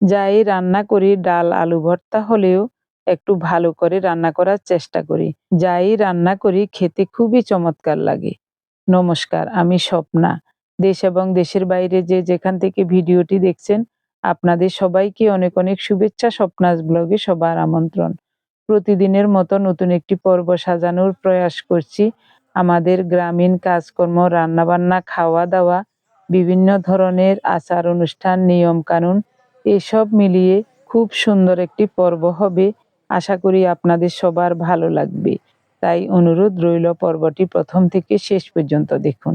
যাই রান্না করি, ডাল, আলু ভর্তা হলেও একটু ভালো করে রান্না করার চেষ্টা করি। যাই রান্না করি, খেতে খুবই চমৎকার লাগে। নমস্কার, আমি স্বপ্না। দেশ এবং দেশের বাইরে যে যেখান থেকে ভিডিওটি দেখছেন, আপনাদের সবাইকে অনেক অনেক শুভেচ্ছা স্বপ্নাস ব্লগে সবার আমন্ত্রণ। প্রতিদিনের মতো নতুন একটি পর্ব সাজানোর প্রয়াস করছি। আমাদের গ্রামীণ কাজকর্ম, রান্নাবান্না, খাওয়া দাওয়া, বিভিন্ন ধরনের আচার, অনুষ্ঠান, নিয়ম কানুন এসব মিলিয়ে খুব সুন্দর একটি পর্ব হবে। আশা করি আপনাদের সবার ভালো লাগবে। তাই অনুরোধ রইল পর্বটি প্রথম থেকে শেষ পর্যন্ত দেখুন।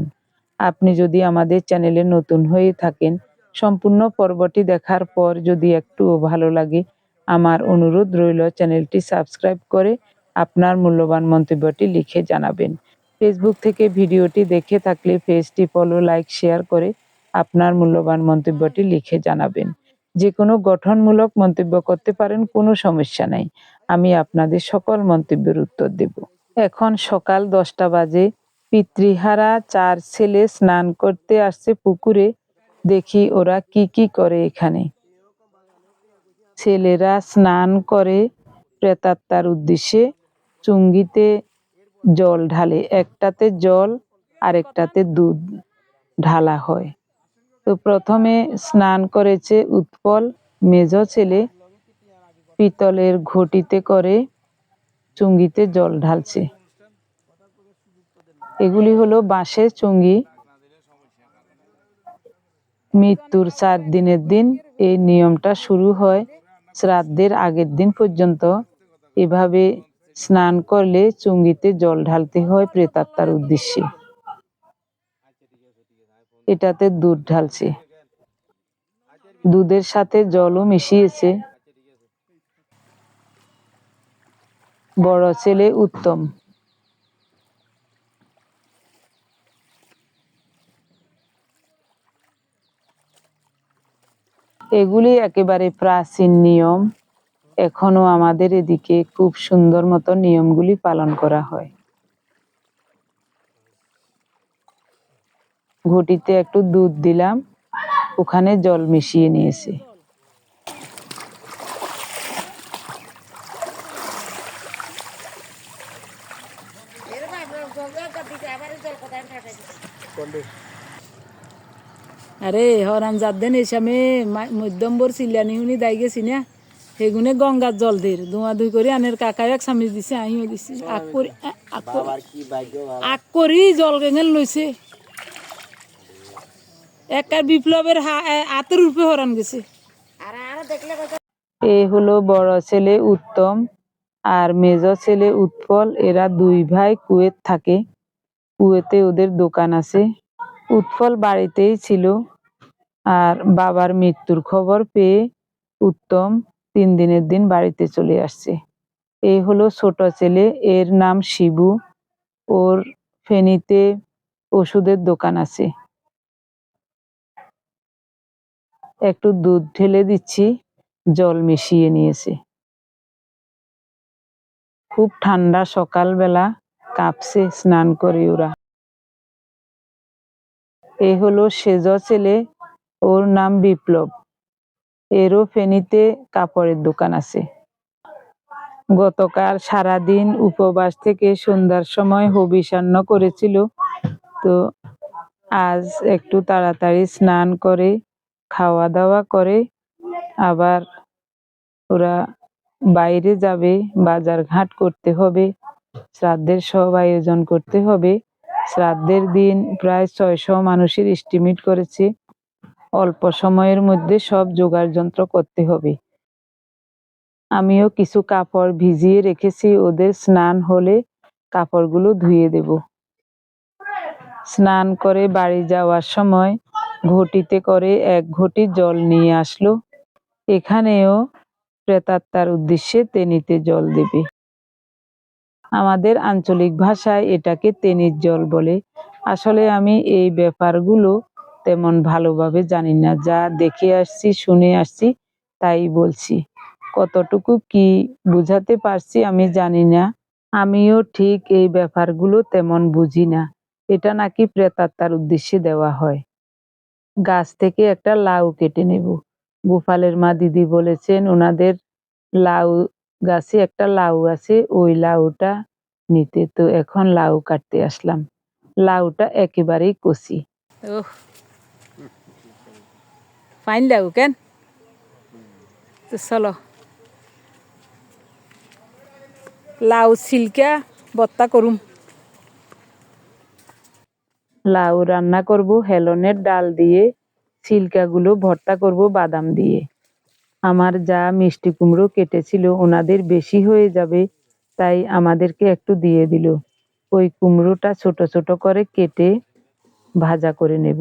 আপনি যদি আমাদের চ্যানেলে নতুন হয়ে থাকেন, সম্পূর্ণ পর্বটি দেখার পর যদি একটুও ভালো লাগে, আমার অনুরোধ রইল চ্যানেলটি সাবস্ক্রাইব করে আপনার মূল্যবান মন্তব্যটি লিখে জানাবেন। ফেসবুক থেকে ভিডিওটি দেখে থাকলে পেজটি ফলো লাইক শেয়ার করে আপনার মূল্যবান মন্তব্যটি লিখে জানাবেন। যে কোনো গঠনমূলক মন্তব্য করতে পারেন, কোনো সমস্যা নাই। আমি আপনাদের সকল মন্তব্যের উত্তর দেব। এখন সকাল দশটা বাজে। পিতৃহারা চার ছেলে স্নান করতে আসছে পুকুরে। দেখি ওরা কি কি করে এখানে। ছেলেরা স্নান করে প্রেতাত্মার উদ্দেশ্যে চুঙ্গিতে জল ঢালে। একটাতে জল, আরেকটাতে দুধ ঢালা হয়। তো প্রথমে স্নান করেছে উৎপল, মেজ ছেলে, পিতলের ঘটিতে করে চুঙ্গিতে জল ঢালছে। এগুলি হলো বাঁশের চুঙ্গি। মৃত্যুর চার দিনের দিন এই নিয়মটা শুরু হয় শ্রাদ্ধের আগের দিন পর্যন্ত। এভাবে স্নান করলে চুঙ্গিতে জল ঢালতে হয় প্রেতাত্মার উদ্দেশ্যে। এটাতে দুধ ঢালছে। দুধের সাথে জলও মিশিয়েছে। বড় ছেলে উত্তম। এগুলি একেবারে প্রাচীন নিয়ম। এখনও আমাদের এদিকে খুব সুন্দর মতো নিয়মগুলি পালন করা হয়। ঘটিতে একটু দুধ দিলাম ওখানে জল মিশিয়ে নিয়েছে। আরে হরাম জাদ্দেন এসামে মধ্যম্বর চিল্লানি শুনি দাই গেছি না। সেগুনে গঙ্গার জল দের ধোঁয়া ধুই করে আনের কাকাই এক চামিচ দিছে আমিও দিছি। আগ করে আগ করে- আগ করি জল গেঙেল লইছে। একার বিপ্লবের এ- হাতের রূপে হরান গেছে। এ হলো বড় ছেলে উত্তম আর মেজ ছেলে উৎপল। এরা দুই ভাই কুয়েত থাকে। কুয়েতে ওদের দোকান আছে। উৎপল বাড়িতেই ছিল আর বাবার মৃত্যুর খবর পেয়ে উত্তম তিন দিনের দিন বাড়িতে চলে আসছে। এই হলো ছোট ছেলে, এর নাম শিবু। ওর ফেনীতে ওষুধের দোকান আছে। একটু দুধ ঢেলে দিচ্ছি, জল মিশিয়ে নিয়েছে। খুব ঠান্ডা সকালবেলা, কাঁপছে স্নান করে ওরা। এ হলো সেজ ছেলে, ওর নাম বিপ্লব। এরও ফেনীতে কাপড়ের দোকান আছে। গতকাল সারাদিন উপবাস থেকে সন্ধ্যার সময় হবিষান্ন করেছিল, তো আজ একটু তাড়াতাড়ি স্নান করে খাওয়া দাওয়া করে আবার ওরা বাইরে যাবে বাজার ঘাট করতে হবে, শ্রাদ্ধের সব আয়োজন করতে হবে। শ্রাদ্ধের দিন প্রায় ছয়শো মানুষের এস্টিমেট করেছে। অল্প সময়ের মধ্যে সব জোগাড় যন্ত্র করতে হবে। আমিও কিছু কাপড় ভিজিয়ে রেখেছি, ওদের স্নান হলে কাপড়গুলো ধুয়ে দেব। স্নান করে বাড়ি যাওয়ার সময় ঘটিতে করে এক ঘটি জল নিয়ে আসলো। এখানেও প্রেতাত্মার উদ্দেশ্যে তেনিতে জল দেবে। আমাদের আঞ্চলিক ভাষায় এটাকে তেনির জল বলে। আসলে আমি এই ব্যাপারগুলো তেমন ভালোভাবে জানি না। যা দেখে আসছি, শুনে আসছি, তাই বলছি। কতটুকু কি বুঝাতে পারছি আমি জানি না। আমিও ঠিক এই ব্যাপারগুলো তেমন বুঝি না। এটা নাকি প্রেতাত্মার উদ্দেশ্যে দেওয়া হয়। গাছ থেকে একটা লাউ কেটে নেব। গোপালের মা দিদি বলেছেন, ওনাদের লাউ গাছে একটা লাউ আছে, ওই লাউটা নিতে। তো এখন লাউ কাটতে আসলাম। লাউটা একেবারেই কচি ওহ ফাইন লাউ কেন? তো চলো। লাউ সিলকা বত্তা করুম। লাউ রান্না করব, হেলনের ডাল দিয়ে ছিলকাগুলো ভর্তা করব, বাদাম দিয়ে। আমার যা মিষ্টি কুমড়ো কেটেছিল ওনাদের বেশি হয়ে যাবে, তাই আমাদেরকে একটু দিয়ে দিল। ওই কুমড়োটা ছোট ছোট করে কেটে ভাজা করে নেব।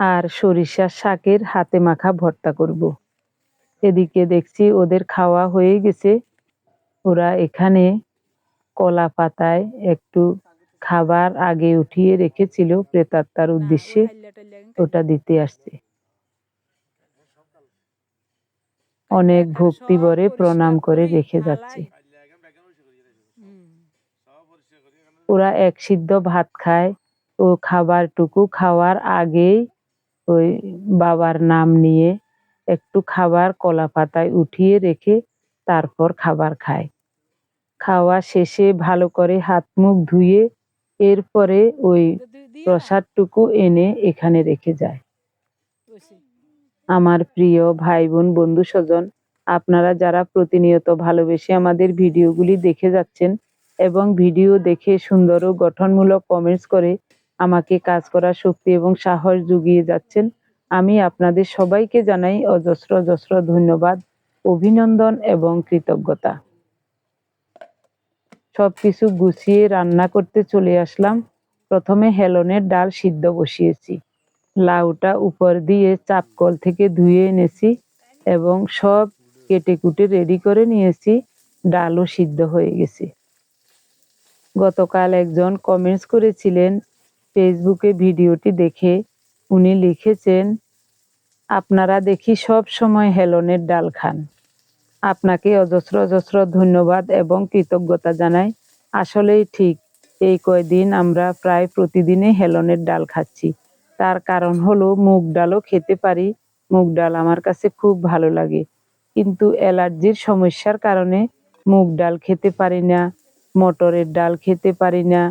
আর সরিষার শাকের হাতে মাখা ভর্তা করব। এদিকে দেখছি ওদের খাওয়া হয়ে গেছে। ওরা এখানে কলা পাতায় একটু খাবার আগে উঠিয়ে রেখেছিল প্রেতাত্মার উদ্দেশ্যে ওটা দিতে আসছে। অনেক ভক্তি ভরে প্রণাম করে রেখে যাচ্ছে। ওরা এক সিদ্ধ ভাত খায় ও খাবারটুকু খাওয়ার আগেই ওই বাবার নাম নিয়ে একটু খাবার কলা পাতায় উঠিয়ে রেখে তারপর খাবার খায়। খাওয়া শেষে ভালো করে হাত মুখ ধুয়ে এরপরে ওই প্রসাদটুকু এনে এখানে রেখে যায়। আমার প্রিয় ভাই বোন বন্ধু স্বজন, আপনারা যারা প্রতিনিয়ত ভালোবেসে আমাদের ভিডিওগুলি দেখে যাচ্ছেন এবং ভিডিও দেখে সুন্দর ও গঠনমূলক কমেন্টস করে আমাকে কাজ করার শক্তি এবং সাহস জুগিয়ে যাচ্ছেন, আমি আপনাদের সবাইকে জানাই অজস্র অজস্র ধন্যবাদ, অভিনন্দন এবং কৃতজ্ঞতা। সবকিছু গুছিয়ে রান্না করতে চলে আসলাম। প্রথমে হেলনের ডাল সিদ্ধ বসিয়েছি। লাউটা উপর দিয়ে চাপকল থেকে ধুয়ে এনেছি এবং সব কেটে কুটে রেডি করে নিয়েছি। ডালও সিদ্ধ হয়ে গেছে। গতকাল একজন কমেন্টস করেছিলেন, ফেসবুকে ভিডিওটি দেখে উনি লিখেছেন, আপনারা দেখি সব সময় হেলনের ডাল খান আপনাকে অজস্র অজস্র ধন্যবাদ এবং কৃতজ্ঞতা জানাই। আসলেই ঠিক, এই কয়দিন আমরা প্রায় প্রতিদিনই হেলনের ডাল খাচ্ছি। তার কারণ হলো মুগ ডালও খেতে পারি, মুগ ডাল আমার কাছে খুব ভালো লাগে। কিন্তু অ্যালার্জির সমস্যার কারণে মুগ ডাল খেতে পারি না, মটরের ডাল খেতে পারি না,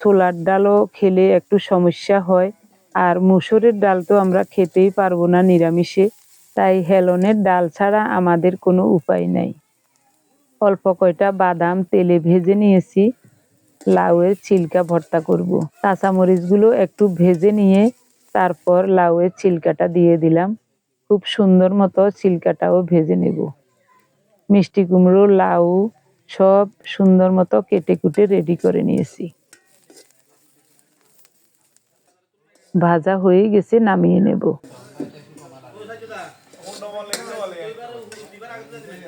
ছোলার ডালও খেলে একটু সমস্যা হয়, আর মুসুরের ডাল তো আমরা খেতেই পারব না নিরামিষে। তাই হেলনের ডাল ছাড়া আমাদের কোনো উপায় নাই। অল্প কয়টা বাদাম তেলে ভেজে নিয়েছি, লাউয়ের ছিলকা ভর্তা করব। কাঁচামরিচগুলো একটু ভেজে নিয়ে তারপর লাউয়ের ছিলকাটা দিয়ে দিলাম। খুব সুন্দর মতো ছিলকাটাও ভেজে নেব। মিষ্টি কুমড়ো, লাউ সব সুন্দর মতো কেটে কুটে রেডি করে নিয়েছি। ভাজা হয়ে গেছে, নামিয়ে নেব দাদা যে হিন্দি পান্ডি তো দাদা যে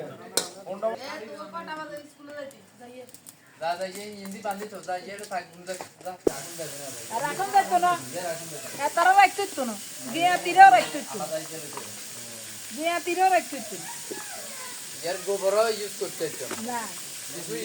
থাকুন দেখ থাকুন দেখ আর এখন যাইতো না তারাও রাখতে না গিয়া তীরেও রাখতে গিয়া তীরেও রাখতে এর গোবর ইউজ করতে না কিছুই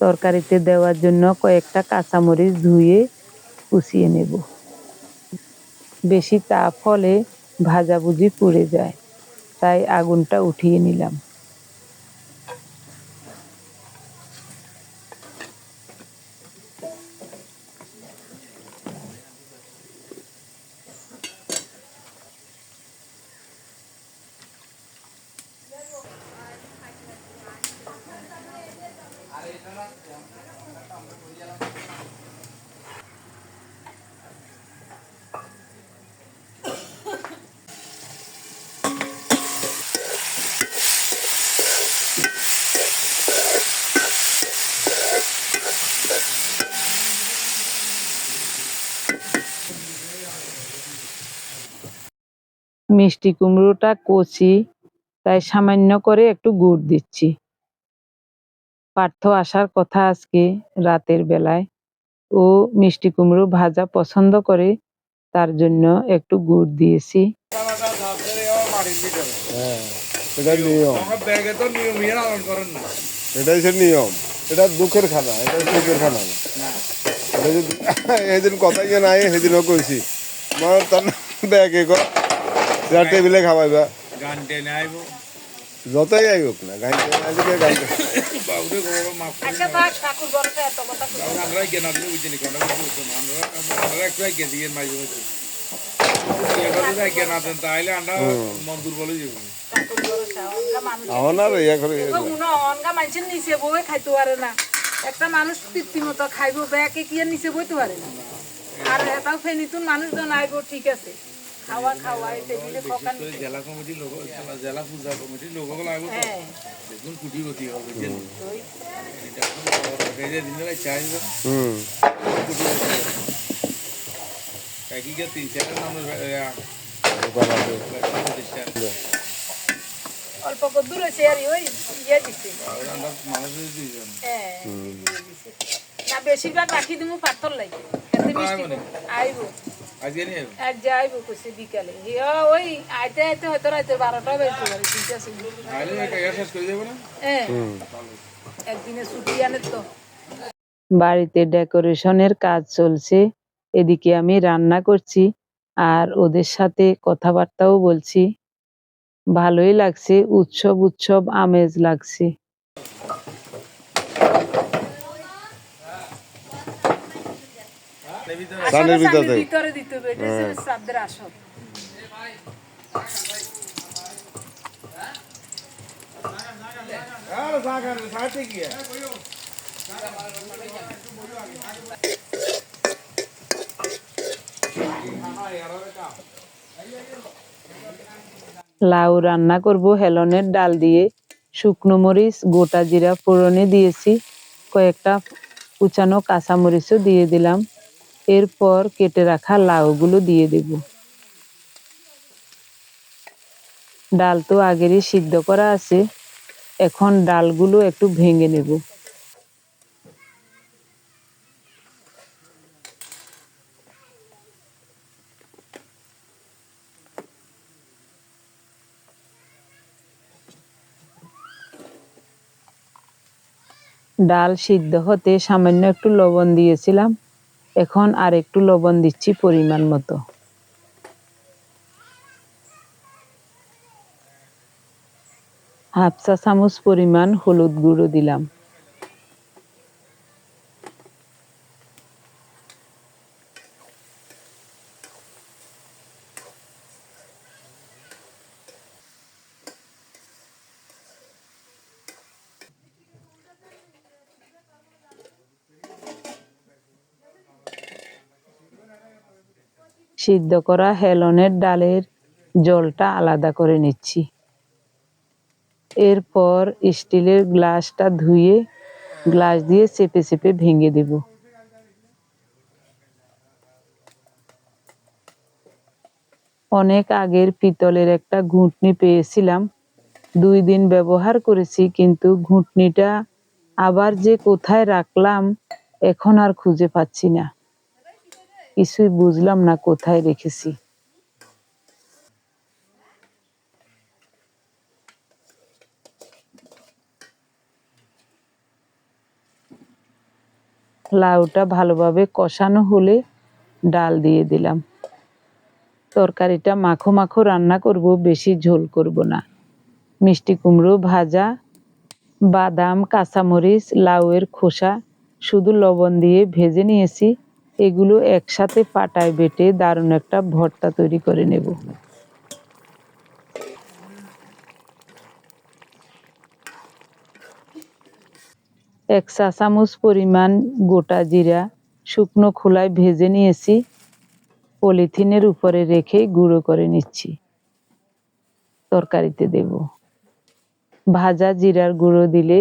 তরকারিতে দেওয়ার জন্য কয়েকটা কাঁচামরিচ ধুয়ে কুচিয়ে নেব। বেশি তাপ হলে ভাজাভুজি পুড়ে যায়, তাই আগুনটা উঠিয়ে নিলাম। মিষ্টি কুমড়োটা কচি তাই সামান্য করে একটু গুড় দিচ্ছি। পার্থ আসার কথা আজকে রাতের বেলায়। ও মিষ্টি কুমড়ো ভাজা পছন্দ করে তার জন্য একটু গুড় দিয়েছি। হ্যাঁ এটা নিয়ম। ব্যাগে তো নিয়ম। এটা দুঃখের খানা এটা সুখের খানা। না। এদিন কথা ইয়ে নাই সেদিনও কইছি। তার ব্যাগে কর। যার টেবিলে খাওয়াইবা গান টেনে আইব যতই আই হোক না গান গান আচ্ছা কোন আমরা আমরা একটু মানুষ মানুষ তৃপ্তি মতো খাইব ব্যাকে কি নিচে বইতে পারে না আর এটাও ফেনিতুন মানুষজন আইব ঠিক আছে। খাওয়া খাওয়া এই টেবিলে খকান জেলা কমিটির লোক জেলা পূজা কমিটির লোকগুলো তো হ্যাঁ। দেখুন কুটি গতি হবে এটা একই কে তিন অল্প দূর আর ওই ইয়ে মানুষের হ্যাঁ না বেশিরভাগ রাখি দিমু পাথর লাগে। এতে? আইব। আজকে নিয়ে এক যে কইছে বিকালে। হিয়া ওই আইতে আইতে হয়তো রাতে বারোটা বেজতে পারে চিন্তা আছে আইলে একটা শেষ করে দেবো না? হ্যাঁ একদিনে ছুটি আনে তো। বাড়িতে ডেকোরেশনের কাজ চলছে এদিকে আমি রান্না করছি আর ওদের সাথে কথাবার্তাও বলছি। ভালোই লাগছে উৎসব উৎসব আমেজ লাগছে। সানের ভিতরে ভিতরে দিতে হবে এটা হচ্ছে শ্রাদ্ধের আসল আর সাগর সাথে কি লাউ রান্না করব হেলনের ডাল দিয়ে। শুকনো মরিচ গোটা জিরা ফোড়নে দিয়েছি। কয়েকটা কুচানো কাঁচামরিচও দিয়ে দিলাম। এরপর কেটে রাখা লাউগুলো দিয়ে দেব। ডাল তো আগেরই সিদ্ধ করা আছে, এখন ডালগুলো একটু ভেঙে নেব। ডাল সিদ্ধ হতে সামান্য একটু লবণ দিয়েছিলাম। এখন আর একটু লবণ দিচ্ছি পরিমাণ মতো। হাফ চা চামচ পরিমাণ হলুদ গুঁড়ো দিলাম। সিদ্ধ করা হেলনের ডালের জলটা আলাদা করে নিচ্ছি। এরপর স্টিলের গ্লাসটা ধুয়ে গ্লাস দিয়ে চেপে চেপে ভেঙে দেব। অনেক আগের পিতলের একটা ঘুঁটনি পেয়েছিলাম। দুই দিন ব্যবহার করেছি, কিন্তু ঘুঁটনিটা আবার যে কোথায় রাখলাম, এখন আর খুঁজে পাচ্ছি না। কিছুই বুঝলাম না, কোথায় রেখেছি। লাউটা ভালোভাবে কষানো হলে ডাল দিয়ে দিলাম। তরকারিটা মাখো মাখো রান্না করব, বেশি ঝোল করব না। মিষ্টি কুমড়ো ভাজা, বাদাম, কাঁচামরিচ, লাউয়ের খোসা, শুধু লবণ দিয়ে ভেজে নিয়েছি। এগুলো একসাথে পাটায় বেটে দারুণ একটা ভর্তা তৈরি করে নেব। এক চা চামচ পরিমাণ গোটা জিরা শুকনো খোলায় ভেজে নিয়েছি। পলিথিনের উপরে রেখে গুঁড়ো করে নিচ্ছি। তরকারিতে দেব। ভাজা জিরার গুঁড়ো দিলে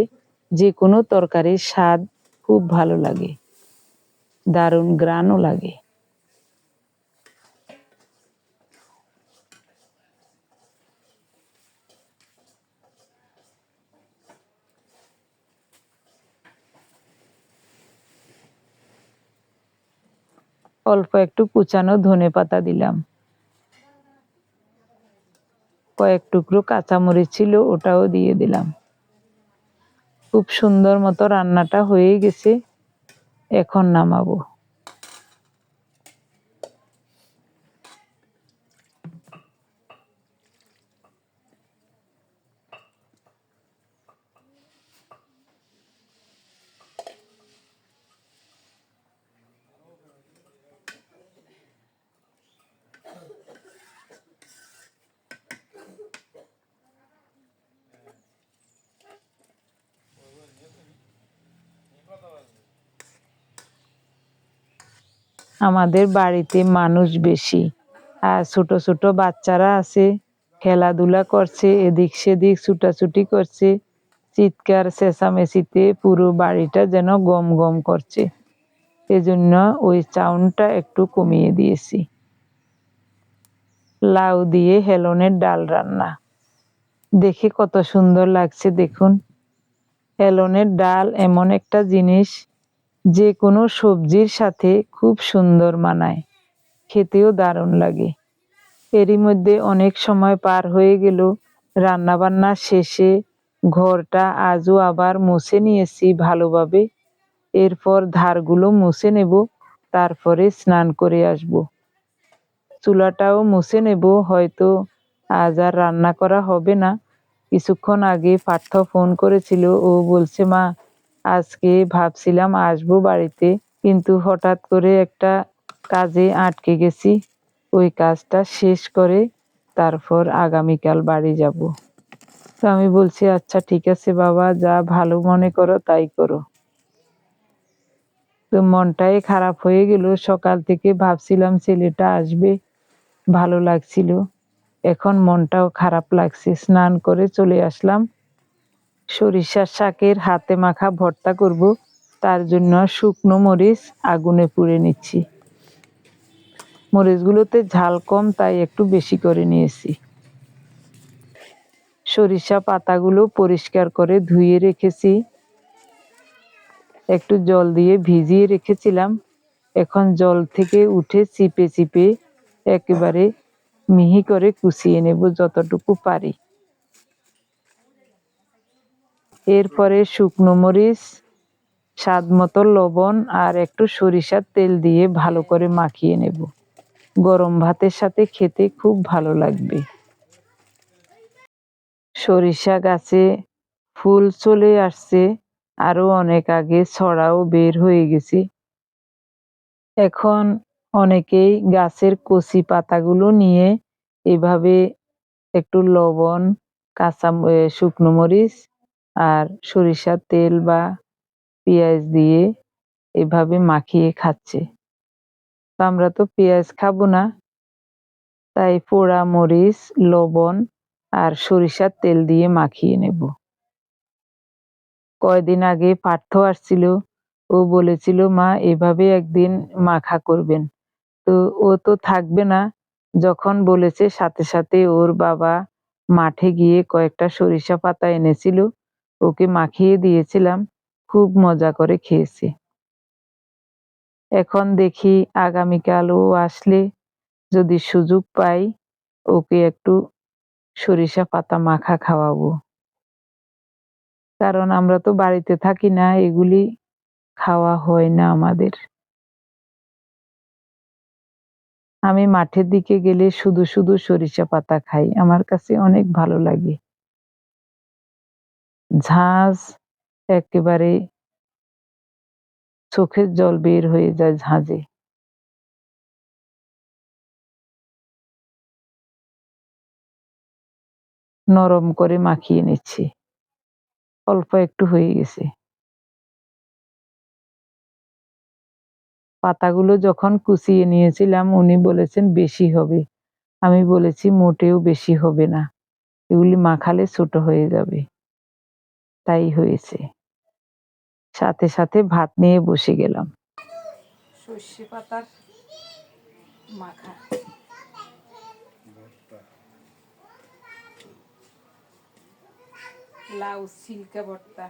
যে কোনো তরকারির স্বাদ খুব ভালো লাগে। দারুণ গ্রানও লাগে। অল্প একটু কুচানো ধনে পাতা দিলাম। কয়েক টুকরো কাঁচামরিচ ছিল, ওটাও দিয়ে দিলাম। খুব সুন্দর মতো রান্নাটা হয়ে গেছে। এখন নামাবো। আমাদের বাড়িতে মানুষ বেশি। আর ছোট ছোট বাচ্চারা আছে, খেলাধুলা করছে, এদিক সেদিক ছুটাছুটি করছে। চিৎকার, চেঁচামেচিতে পুরো বাড়িটা যেন গম গম করছে। এজন্য ওই চাউনটা একটু কমিয়ে দিয়েছি। লাউ দিয়ে হেলনের ডাল রান্না। দেখে কত সুন্দর লাগছে, দেখুন। হেলনের ডাল এমন একটা জিনিস যে কোনো সবজির সাথে খুব সুন্দর মানায়। খেতেও দারুণ লাগে। এরই মধ্যে অনেক সময় পার হয়ে গেল। রান্নাবান্না শেষে ঘরটা আজও আবার মুছে নিয়েছি ভালোভাবে। এরপর ধারগুলো মুছে নেব, তারপরে স্নান করে আসব। চুলাটাও মুছে নেব, হয়তো আজ আর রান্না করা হবে না। কিছুক্ষণ আগে পার্থ ফোন করেছিল, ও বলছে, মা আজকে ভাবছিলাম আসব বাড়িতে, কিন্তু হঠাৎ করে একটা কাজে আটকে গেছি। ওই কাজটা শেষ করে তারপর আগামীকাল বাড়ি যাব। তো আমি বলছি আচ্ছা ঠিক আছে বাবা, যা ভালো মনে করো তাই করো। তো মনটাই খারাপ হয়ে গেল। সকাল থেকে ভাবছিলাম ছেলেটা আসবে, ভালো লাগছিল। এখন মনটাও খারাপ লাগছে। স্নান করে চলে আসলাম। সরিষার শাকের হাতে মাখা ভর্তা করব। তার জন্য শুকনো মরিচ আগুনে পুড়ে নিচ্ছি। মরিচগুলোতে ঝাল কম, তাই একটু বেশি করে নিয়েছি। সরিষা পাতাগুলো পরিষ্কার করে ধুয়ে রেখেছি। একটু জল দিয়ে ভিজিয়ে রেখেছিলাম। এখন জল থেকে উঠে চিপে চিপে একেবারে মিহি করে কুচিয়ে নেব যতটুকু পারি। এরপরে শুকনো মরিচ, স্বাদ মতো লবণ আর একটু সরিষার তেল দিয়ে ভালো করে মাখিয়ে নেব। গরম ভাতের সাথে খেতে খুব ভালো লাগবে। সরিষা গাছে ফুল চলে আসছে, আরও অনেক আগে ছড়াও বের হয়ে গেছে। এখন অনেকেই গাছের কচি পাতাগুলো নিয়ে এভাবে একটু লবণ, কাঁচা শুকনো মরিচ আর সরিষার তেল বা পেঁয়াজ দিয়ে এভাবে মাখিয়ে খাচ্ছে। তো আমরা তো পেঁয়াজ খাব না। তাই পোড়া, মরিচ, লবণ আর সরিষার তেল দিয়ে মাখিয়ে নেব। কয়দিন আগে পার্থ আসছিল। ও বলেছিল, মা, এভাবে একদিন মাখা করবেন। তো ও তো থাকবে না। যখন বলেছে, সাথে সাথে ওর বাবা মাঠে গিয়ে কয়েকটা সরিষা পাতা এনেছিল। ওকে মাখিয়ে দিয়েছিলাম, খুব মজা করে খেয়েছে। এখন দেখি আগামীকাল ও আসলে যদি সুযোগ পাই, ওকে একটু সরিষা পাতা মাখা খাওয়াবো। কারণ আমরা তো বাড়িতে থাকি না, এগুলি খাওয়া হয় না আমাদের। আমি মাঠের দিকে গেলে শুধু শুধু সরিষা পাতা খাই, আমার কাছে অনেক ভালো লাগে। ঝাঁজ একেবারে চোখের জল বের হয়ে যায় ঝাঁজে। নরম করে মাখিয়ে নিচ্ছি। অল্প একটু হয়ে গেছে। পাতাগুলো যখন কুচিয়ে নিয়েছিলাম, উনি বলেছেন, বেশি হবে। আমি বলেছি, মোটেও বেশি হবে না। এগুলি মাখালে ছোট হয়ে যাবে। তাই হয়েছে। সাথে সাথে ভাত নিয়ে বসে গেলাম। সর্ষে পাতার মাখা। লাউ সিল্কা ভর্তা।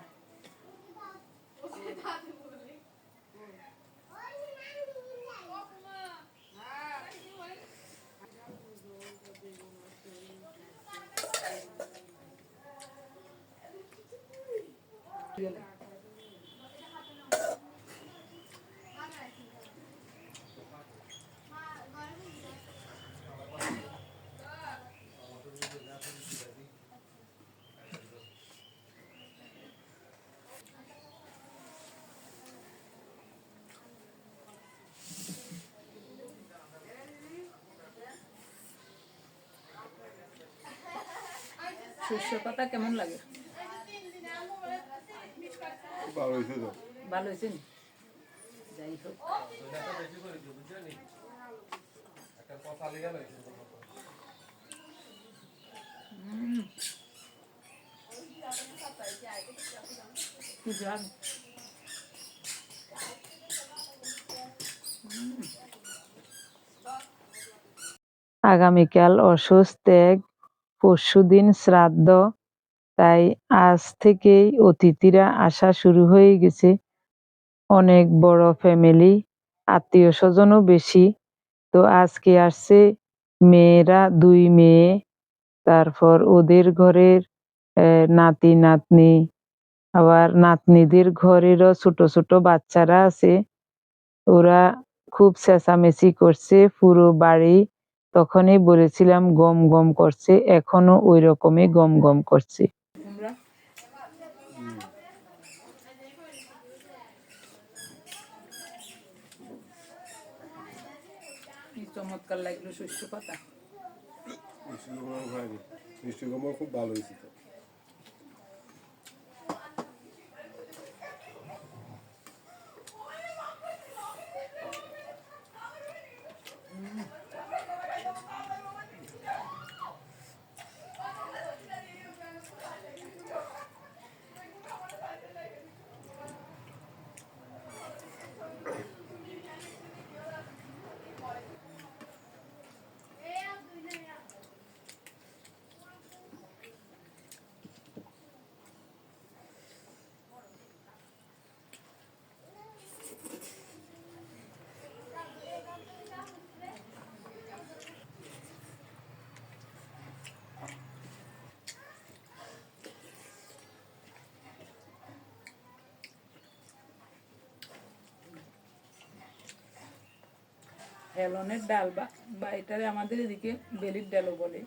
শস্য পাতা কেমন লাগে খুব ভালো হয়েছে তো। ভালো হয়েছে যাই হোক। উম। কি জান। আগামীকাল অসুস্থ ত্যাগ পরশুদিন শ্রাদ্ধ। তাই আজ থেকেই অতিথিরা আসা শুরু হয়ে গেছে। অনেক বড় ফ্যামিলি আত্মীয় স্বজনও বেশি। তো আজকে আসছে মেয়েরা, দুই মেয়ে। তারপর ওদের ঘরের নাতি, নাতনি। আবার নাতনিদের ঘরেরও ছোট ছোট বাচ্চারা আছে। ওরা খুব চেঁচামেচি করছে, পুরো বাড়ি তখনই বলেছিলাম গম গম করছে। এখনও ওই রকমই গম গম করছে তোমরা কি চমৎকার লাগল শস্য পাতা। খুব ভালো হয়েছে হেলনের ডাল বা বা এটারে আমাদের এদিকে বেলির ডালও বলে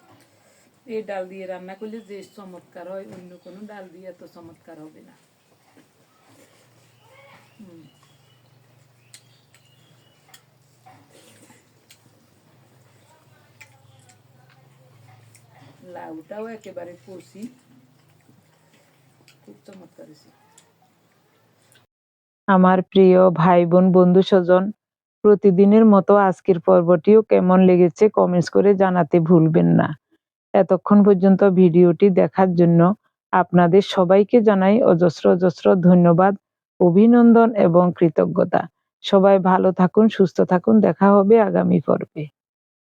এই ডাল দিয়ে রান্না করলে যে চমৎকার হয়, অন্য কোনো ডাল দিয়ে এত চমৎকার হবে না হুম। লাউটাও একেবারে কষি। খুব চমৎকার আমার প্রিয় ভাই বোন বন্ধু স্বজন, প্রতিদিনের মতো আজকের পর্বটিও কেমন লেগেছে কমেন্টস করে জানাতে ভুলবেন না। এতক্ষণ পর্যন্ত ভিডিওটি দেখার জন্য আপনাদের সবাইকে জানাই অজস্র অজস্র ধন্যবাদ, অভিনন্দন এবং কৃতজ্ঞতা। সবাই ভালো থাকুন, সুস্থ থাকুন, দেখা হবে আগামী পর্বে।